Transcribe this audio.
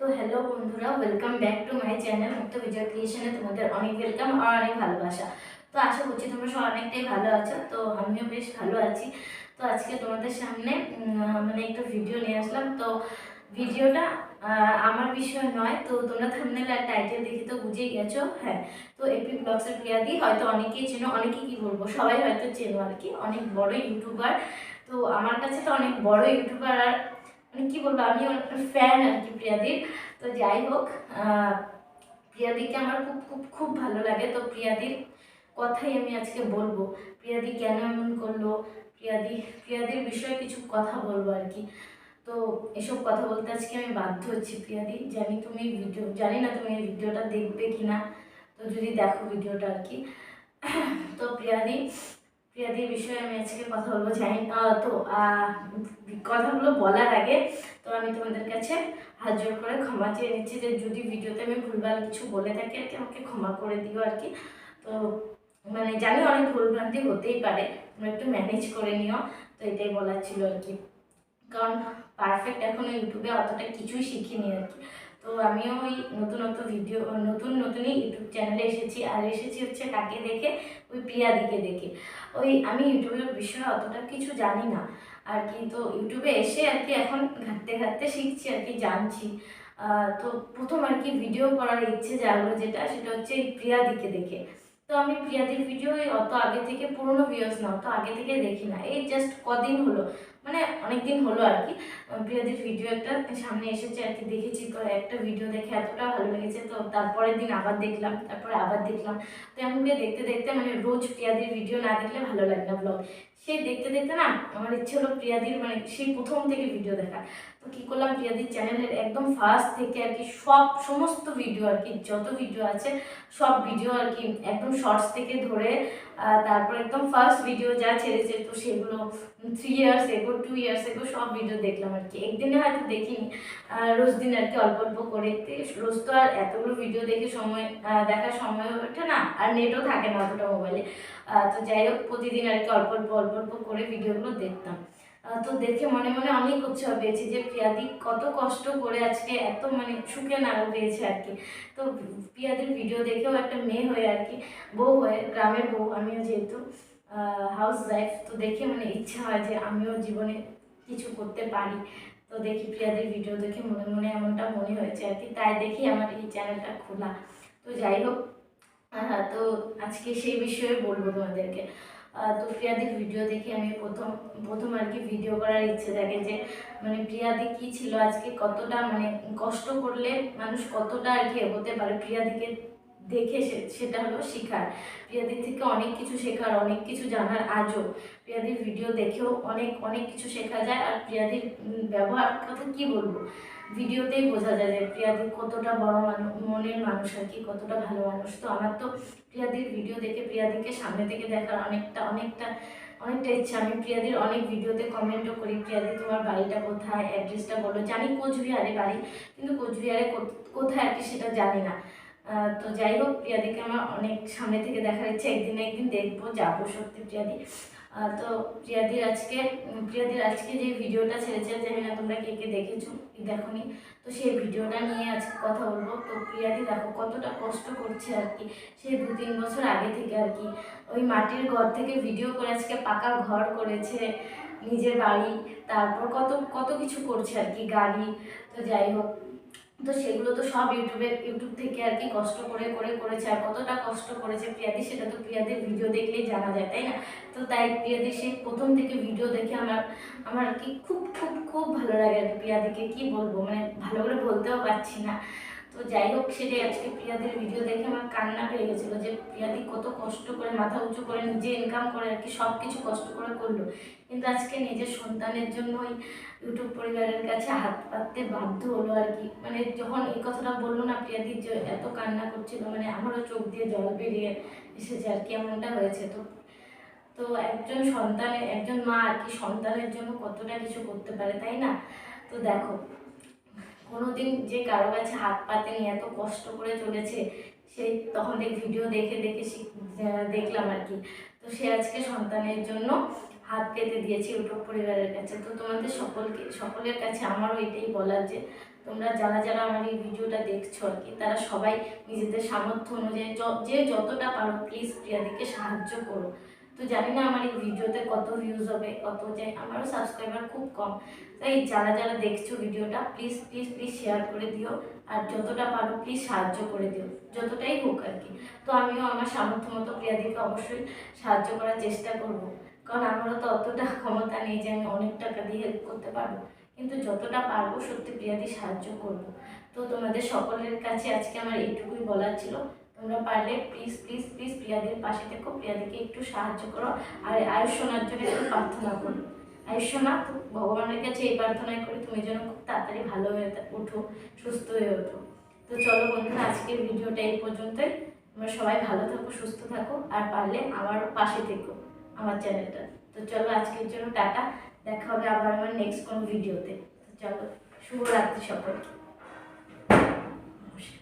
তো হ্যালো বন্ধুরা welcome back to my channel Mukta Bijoy ক্রিয়েশনে তোমাদের অনেক ওয়েলকাম আর অনেক ভালোবাসা। তো আশা করছি তোমরা সব অনেকটাই ভালো আছো, তো আমিও বেশ ভালো আছি। তো আজকে তোমাদের সামনে মানে একটা ভিডিও নিয়ে আসলাম। তো ভিডিওটা আমার বিষয় নয়, তো তোমরা থামনেল আর টাইটেল দেখে তো বুঝেই গেছো হ্যাঁ। তো এপি ব্লগসের প্রিয়াদি হয়তো অনেকেই চেনো, অনেকেই কি বলব, সবাই হয়তো চেনো আর কি, অনেক বড় ইউটিউবার তো আমার কাছে তো অনেক বড় ইউটিউবার আর কি বলব, আমি ফ্যান আর কি প্রিয়াদির। তো যাই হোক প্রিয়াদিকে আমার খুব খুব খুব ভালো লাগে। তো প্রিয়াদির কথাই আমি আজকে বলব। প্রিয়াদি কেন এমন করল? প্রিয়াদি, প্রিয়াদির বিষয়ে কিছু কথা বলব আর কি। তো এসব কথা বলতে আজকে আমি বাধ্য হচ্ছি প্রিয়াদি জানি তুমি ভিডিও জানি না তুমি এই ভিডিওটা দেখবে কি না তো যদি দেখো ভিডিওটা আর কি। তো প্রিয়াদি প্রিয়াদির বিষয়ে আমি আজকে কথা বলব, জানি তো কথাগুলো বলার আগে তো আমি তোমাদের কাছে হাত জোর করে ক্ষমা চেয়ে নিচ্ছি যে যদি ভিডিওতে আমি ভুলভাল কিছু বলে থাকি, আর কি আমাকে ক্ষমা করে দিও আর কি। তো মানে জানি অনেক ভুলভ্রান্তি হতেই পারে, তোমরা একটু ম্যানেজ করে নিও, তো এটাই বলার ছিল আর কি। কারণ পারফেক্ট এখনও ইউটিউবে অতটা কিছুই শিখিনি আর কি। তো আমিও ওই নতুন নতুন ভিডিও নতুন নতুনই ইউটিউব চ্যানেলে এসেছি। আর এসেছি হচ্ছে কাকে দেখে? ওই প্রিয়াদিকে দেখে। ওই আমি ইউটিউবের বিষয়ে অতটা কিছু জানি না। আর কি, তো ইউটিউবে এসে আর কি এখন ঘাটতে ঘাটতে শিখছি, আর কি জানছি। তো প্রথম আর কি ভিডিও করার ইচ্ছে জাগলো যেটা, সেটা হচ্ছে এই প্রিয়াদিকে দেখে। তো আমি প্রিয়াদির ভিডিও অত আগে থেকে, পুরনো ভিউস না, অত আগে থেকে দেখি না। এই জাস্ট কদিন হলো। মানে অনেক দিন হলো আর কি। প্রিয়াদির ভিডিও একটা সামনে এসেছে আর কি, দেখেছি। তো একটা ভিডিও দেখে এতটা ভালো লেগেছে। তো তারপরের দিন আবার দেখলাম, তারপরে আবার দেখলাম। তো এমন করে দেখতে দেখতে মানে রোজ প্রিয়াদির ভিডিও না দেখলে ভালো লাগে না ব্লগ সেই দেখতে দেখতে না আমার ইচ্ছে হলো প্রিয়াদির মানে সেই প্রথম থেকে ভিডিও দেখা। তো কী করলাম, প্রিয়াদির চ্যানেলের একদম ফার্স্ট থেকে আর কি সব সমস্ত ভিডিও আর কি, যত ভিডিও আছে, সব ভিডিও আর কি একদম শর্টস থেকে ধরে তারপর একদম ফার্স্ট ভিডিও যা ছেড়েছে, তো সেগুলো three years ago two years ago সব ভিডিও দেখলাম আর কি। একদিনে হয়তো দেখিনি। রোজ দিন আর কি অল্প অল্প করে। রোজ তো আর এতগুলো ভিডিও দেখে সময় দেখার সময় ওঠে না। আর নেটও থাকে না অতটা মোবাইলে তো যাই হোক, প্রতিদিন আর কি অল্প অল্প অল্প অল্প করে ভিডিওগুলো দেখতাম। তো দেখে মনে মনে অনেক উৎসাহ পেয়েছি যে, পিয়াদি কত কষ্ট করে আজকে এত মানে সুখে নাড়া পেয়েছে আর কি। তো প্রিয়াদির ভিডিও দেখেও একটা মেয়ে হয়ে আর কি, বউ হয়ে, গ্রামের বউ আমিও যেহেতু। হাউস ওয়াইফ তো দেখে মানে ইচ্ছা হয় যে আমিও জীবনে কিছু করতে পারি। তো দেখি প্রিয়াদের ভিডিও দেখে মনে মনে এমনটা মনে হয়েছে আর কি, তাই দেখি আমার এই চ্যানেলটা খোলা। তো যাই হোক তো আজকে সেই বিষয়ে বলব তোমাদেরকে। তো প্রিয়াদির ভিডিও দেখে আমি প্রথম প্রথম আর কি ভিডিও করার ইচ্ছে থাকে যে মানে প্রিয়াদি কি ছিল আজকে, কতটা মানে কষ্ট করলে মানুষ কতটা আর কি এগোতে পারে প্রিয়াদিকে দেখে সেটা হলো শেখার। প্রিয়াদির থেকে অনেক কিছু শেখার, অনেক কিছু জানার আজও। প্রিয়াদির ভিডিও দেখেও অনেক অনেক কিছু শেখা যায়। আর প্রিয়াদির ব্যবহার, কথা কি বলব? ভিডিওতেই বোঝা যায় যে প্রিয়াদি কতটা বড় মানুষ মনের মানুষ আর কি, কতটা ভালো মানুষ। তো আমার তো প্রিয়াদির ভিডিও দেখে প্রিয়াদিকে সামনে থেকে দেখার অনেকটা অনেকটা অনেকটা ইচ্ছা। আমি প্রিয়াদির অনেক ভিডিওতে কমেন্টও করি, প্রিয়াদি, তোমার বাড়িটা কোথায়? অ্যাড্রেসটা বলো। জানি কোচবিহারে বাড়ি, কিন্তু কোচবিহারে কোথায় আর কি সেটা জানি না। তো যাই হোক, প্রিয়াদিকে আমার অনেক সামনে থেকে দেখার ইচ্ছে। একদিন একদিন দেখব, যাব সত্যি প্রিয়াদি। তো প্রিয়াদির আজকে প্রিয়াদির আজকে যে ভিডিওটা ছেড়েছে, জানি না তোমরা কে কে দেখেছ কি তো সেই ভিডিওটা নিয়ে আজকে কথা বলব। তো প্রিয়াদি দেখো, কতটা কষ্ট করছে আর কি, সেই দু তিন বছর আগে থেকে আর কি। ওই মাটির ঘর থেকে ভিডিও করে আজকে পাকা ঘর করেছে, নিজের বাড়ি, তারপর কত কত কিছু করছে আর কি, গাড়ি। তো যাই হোক তো সেগুলো তো সব ইউটিউবে ইউটিউব থেকে আর কি কষ্ট করে করে, করেছে। আর কতটা কষ্ট করেছে প্রিয়াদি, সেটা তো প্রিয়াদের ভিডিও দেখলেই জানা যায়, তাই না? তো তাই প্রিয়াদি সেই প্রথম থেকে ভিডিও দেখে আমার আমার কি খুব খুব খুব ভালো লাগে আর কি প্রিয়াদিকে কী বলব? মানে ভালো করে বলতেও পারছি না। তো যাই হোক, সেটাই আজকে প্রিয়াদের ভিডিও দেখে আমার কান্না পেয়ে গেছিল যে প্রিয়াদি কত কষ্ট করে মাথা উঁচু করে নিজে ইনকাম করে আর কি সব কিছু কষ্ট করে করল। কিন্তু আজকে নিজের সন্তানের জন্য ওই ইউটিউব পরিবারের কাছে হাত পাততে বাধ্য হলো আর কি। মানে যখন এই কথাটা বলল না প্রিয়াদি যে এত কান্না করছিল মানে আমারও চোখ দিয়ে জল বেরিয়ে এসেছে আর কি, এমনটা হয়েছে। তো তো একজন সন্তানের, একজন মা আর কি সন্তানের জন্য কতটা কিছু করতে পারে, তাই না? তো দেখো কোনোদিন যে কারও কাছে হাত পাতেনি এত কষ্ট করে চলেছে সেই তখন দেখ ভিডিও দেখে দেখে দেখলাম আর কি। তো সে আজকে সন্তানের জন্য হাত পেতে দিয়েছে ইউটিউব পরিবারের কাছে। তো তোমাদের সকলকে, সকলের কাছে আমারও এটাই বলার যে, তোমরা যারা যারা আমার এই ভিডিওটা দেখছ আর কি, তারা সবাই নিজেদের সামর্থ্য অনুযায়ী যে যতটা পারো প্লিজ প্রিয়াদিকে সাহায্য করো। তো জানি না আমার এই ভিডিওতে কত ভিউজ হবে, কত যে আমারও সাবস্ক্রাইবার খুব কম। তাই যারা যারা দেখছ ভিডিওটা প্লিজ প্লিজ প্লিজ শেয়ার করে দিও। আর যতটা পারো প্লিজ সাহায্য করে দিও। যতটাই হোক আর কি। তো আমিও আমার সামর্থ্য মতো প্রিয়াদিকে অবশ্যই সাহায্য করার চেষ্টা করব। কারণ আমারও তো অতটা ক্ষমতা নেই যে আমি অনেক টাকা দিয়ে হেল্প করতে পারব। কিন্তু যতটা পারব, সত্যি প্রিয়াদি সাহায্য করব। তো তোমাদের সকলের কাছে আজকে আমার এইটুকুই বলার ছিল। তোমরা পারলে প্লিজ প্লিজ প্লিজ প্রিয়াদের পাশে থেকো। প্রিয়াদিকে একটু সাহায্য করো। আর আয়ুষ্মার জন্য একটু প্রার্থনা করো। আয়ুষ্যনা ভগবানের কাছে এই প্রার্থনাই করি, তুমি যেন খুব তাড়াতাড়ি ভালো হয়ে উঠো সুস্থ হয়ে ওঠো। তো চলো বন্ধুরা, আজকের ভিডিওটা এই পর্যন্তই। তোমরা সবাই ভালো থাকো, সুস্থ থাকো, আর পারলে আমার পাশে থেকো, আমার চ্যানেলটা। তো চলো, আজকের জন্য টাটা। দেখা হবে আবার আমার নেক্সট কোন ভিডিওতে। তো চলো, শুভরাত্রি সকলকে। নমস্কার।